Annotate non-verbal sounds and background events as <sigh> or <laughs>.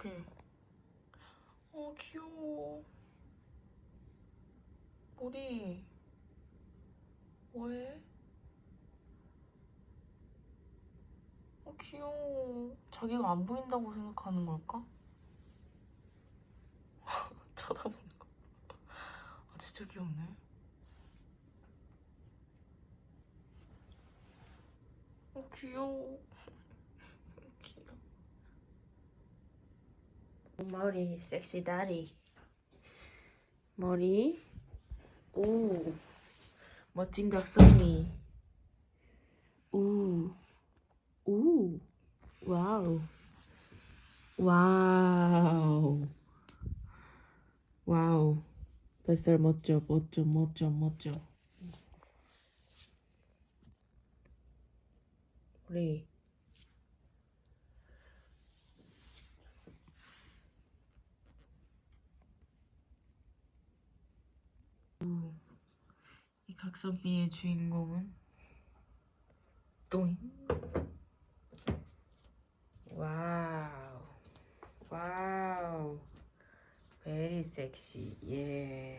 어떡해. 어, 귀여워. 머리. 뭐해? 어, 귀여워. 자기가 안 보인다고 생각하는 걸까? <laughs> 쳐다보는 거. 아, 진짜 귀엽네. 어. 귀여워. 머리 섹시 다리. 머리. 오 멋진 각선미 오 오, 와우. 와우. 와우. 뱃살 멋져 멋져 멋져 멋져. 우리 이 각선미의 주인공은 또잉. 와우. 와우. 베리 섹시 예